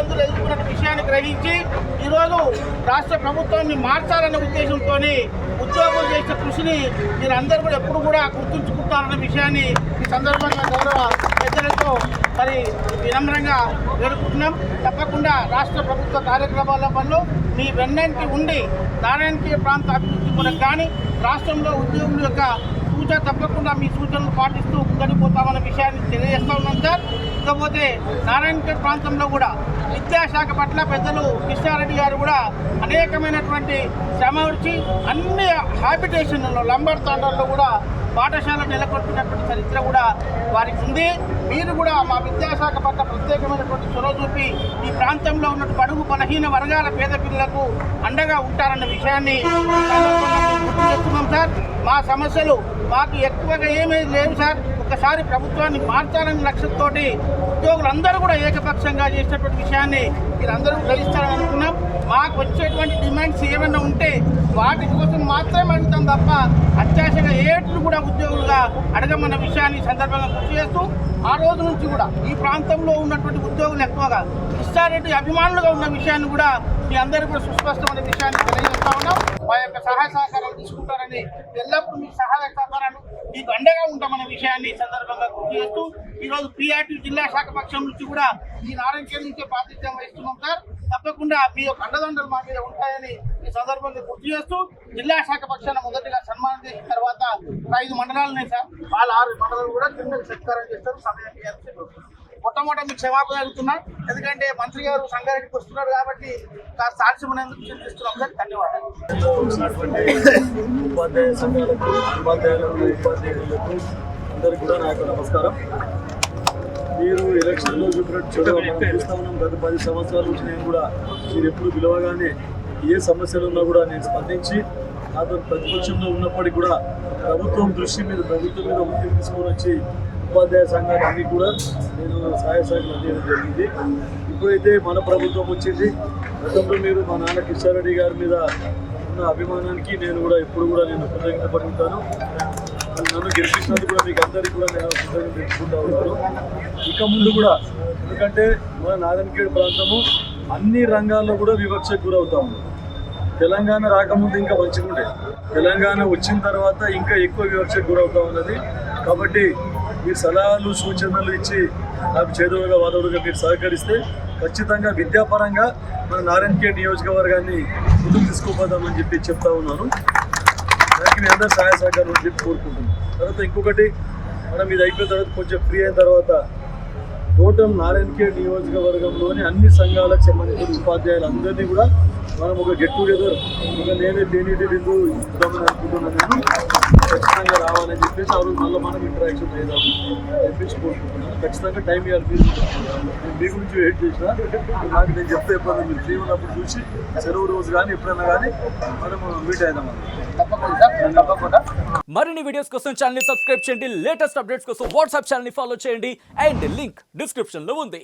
ఇబ్బందులు ఎదుర్కొన్న విషయాన్ని గ్రహించి ఈరోజు రాష్ట్ర ప్రభుత్వాన్ని మార్చాలనే ఉద్దేశంతో ఉద్యోగులు చేసిన కృషిని మీరు అందరూ కూడా ఎప్పుడు కూడా గుర్తుంచుకుంటారన్న విషయాన్ని ఈ సందర్భంగా గౌరవ పెద్దలతో మరి వినమ్రంగా వేడుకుంటున్నాం తప్పకుండా రాష్ట్ర ప్రభుత్వ కార్యక్రమాల పనులు మీ వెన్నంటి ఉండి నారాయణకీయ ప్రాంత అభివృద్ధి కూడా కానీ రాష్ట్రంలో ఉద్యోగుల యొక్క సూచన తప్పకుండా మీ సూచనలు పాటిస్తూ ముందడిపోతామన్న విషయాన్ని తెలియజేస్తా ఉన్నాం సార్. ఇకపోతే నారాయణఖేడ్ ప్రాంతంలో కూడా విద్యాశాఖ పట్ల పెద్దలు కృష్ణారెడ్డి గారు కూడా అనేకమైనటువంటి శ్రమ వచ్చి అన్ని హ్యాబిటేషన్లలో లంబర్ తాండాల్లో కూడా పాఠశాల నెలకొల్పినటువంటి చరిత్ర కూడా వారికి ఉంది. మీరు కూడా మా విద్యాశాఖ పట్ల ప్రత్యేకమైనటువంటి చొరవ చూపి ఈ ప్రాంతంలో ఉన్న బడుగు బలహీన వర్గాల పేద పిల్లలకు అండగా ఉంటారన్న విషయాన్ని గుర్తు చేస్తున్నాం సార్. మా సమస్యలు మాకు ఎక్కువగా ఏమీ లేవు సార్ ఒక్కసారి ప్రభుత్వాన్ని మార్చాలనే లక్ష్యంతో ఉద్యోగులందరూ కూడా ఏకపక్షంగా చేసినటువంటి విషయాన్ని మీరందరూ గ్రహిస్తారని అనుకున్నాం. మాకు వచ్చేటువంటి డిమాండ్స్ ఏమైనా ఉంటే వాటి కోసం మాత్రమే అడుగుతాం తప్ప అత్యాశగా ఏట్లు కూడా ఉద్యోగులుగా అడగమన్న విషయాన్ని సందర్భంగా గుర్తు చేస్తూ ఆ రోజు నుంచి కూడా ఈ ప్రాంతంలో ఉన్నటువంటి ఉద్యోగులు ఎక్కువగా కృష్ణారెడ్డి అభిమానులుగా ఉన్న విషయాన్ని కూడా మీ అందరూ కూడా సుస్పష్టమైన విషయాన్ని తెలియజేస్తా ఉన్నాం. మా యొక్క సహాయ సహకారాలు తీసుకుంటారని ఎల్లప్పుడూ మీ సహాయ సహకారాలు మీకు అండగా ఉంటామన్న విషయాన్ని సందర్భంగా గుర్తు చేస్తూ ఈరోజు పిఆర్టీ జిల్లా శాఖ పక్షం నుంచి కూడా ఈ నారాయణ నుంచే ప్రాతినిధ్యం వహిస్తున్నాం సార్. తప్పకుండా మీ యొక్క అండదండలు మా మీద ఉంటాయని ఈ సందర్భంగా గుర్తు చేస్తూ జిల్లా శాఖ పక్షాన మొదటిగా సన్మానం చేసిన తర్వాత ఐదు మండలాలు ఉన్నాయి సార్. వాళ్ళ ఆరు మండలాలు కూడా కింద సత్కారం చేస్తారు. సమయానికి మొట్టమొదటి మీకు క్షమాపణ అడుగుతున్నా. ఎందుకంటే మంత్రి గారు సంగారెడ్డికి వస్తున్నారు కాబట్టి కాస్త ఆలస్యమైనందుకు చూపిస్తున్నాం. సార్ ధన్యవాదాలు. ఉపాధ్యాయ సంఘాలకు ఉపాధ్యాయులకు ఉపాధ్యాయులకు అందరికీ కూడా నమస్కారం. మీరు ఎలక్షన్లో చూపినట్టు చొరవ చూస్తా ఉన్నాం గత పది సంవత్సరాల నుంచి నేను కూడా మీరు ఎప్పుడు పిలవగానే ఏ సమస్యలు ఉన్నా కూడా నేను స్పందించి నాతో ప్రతిపక్షంలో ఉన్నప్పటికీ కూడా ప్రభుత్వం దృష్టి మీద ప్రభుత్వం మీద ఒత్తిడి తీసుకొని వచ్చి ఉపాధ్యాయ సంఘాలు అన్ని కూడా నేను సహాయ సహాయం అందించడం జరిగింది. ఇప్పుడైతే మన ప్రభుత్వం వచ్చింది. గతంలో మీరు మా నాన్న కిషారెడ్డి గారి మీద ఉన్న అభిమానానికి నేను కూడా ఇప్పుడు కూడా నేను కృతజ్ఞత పడుతుంటాను నన్ను గెలిపించినందుకు కూడా మీకు అందరికీ కూడా నేను కృతజ్ఞత తెలుసుకుంటా ఉన్నాను. ఇక ముందు కూడా ఎందుకంటే మన నారాయణఖేడ్ ప్రాంతము అన్ని రంగాల్లో కూడా వివక్షకు గురవుతాము తెలంగాణ రాకముందు ఇంకా మంచిగా ఉండే తెలంగాణ వచ్చిన తర్వాత ఇంకా ఎక్కువ వివక్షకు గురవుతా ఉన్నది. కాబట్టి మీరు సలహాలు సూచనలు ఇచ్చి నాకు చేదువుగా వాదోడుగా మీరు సహకరిస్తే ఖచ్చితంగా విద్యాపరంగా మన నారాయణఖేడ్ నియోజకవర్గాన్ని ముందుకు తీసుకుపోదామని చెప్పి చెప్తా ఉన్నాను. దానికి మీ అందరూ సహాయ సహకారం అని చెప్పి కోరుకుంటున్నాను. తర్వాత ఇంకొకటి మనం ఇది అయిపోయిన తర్వాత కొంచెం ఫ్రీ అయిన తర్వాత టోటల్ నారాయణఖేడ్ నియోజకవర్గంలోని అన్ని సంఘాలకు సంబంధించిన ఉపాధ్యాయులు అందరినీ కూడా మనం ఒక గెట్ టుగెదర్ ఒక నేనే దేనిటి విందు ఇద్దామని అనుకుంటున్నాను. ఖచ్చితంగా రావాలని చెప్పేసి ఆ రోజు మళ్ళీ మనం ఇంటరాక్షన్ చేద్దాం. చెప్పేసి కోరుకుంటున్నాను ఖచ్చితంగా టైం ఇవ్వాలి మీరు. మీ గురించి వెయిట్ చేసిన. నాకు నేను చెప్తే ఎప్పుడైనా మీరు ఫ్రీ ఉన్నప్పుడు చూసి సెలవు రోజు కానీ ఎప్పుడైనా కానీ మనం మీట్ తప్పకుండా మరిన్ని వీడియోస్ కోసం ఛానల్ని సబ్స్క్రైబ్ చేయండి. లేటెస్ట్ అప్డేట్స్ కోసం వాట్సాప్ ఛానల్ని ఫాలో చేయండి. అండ్ లింక్ డిస్క్రిప్షన్లో ఉంది.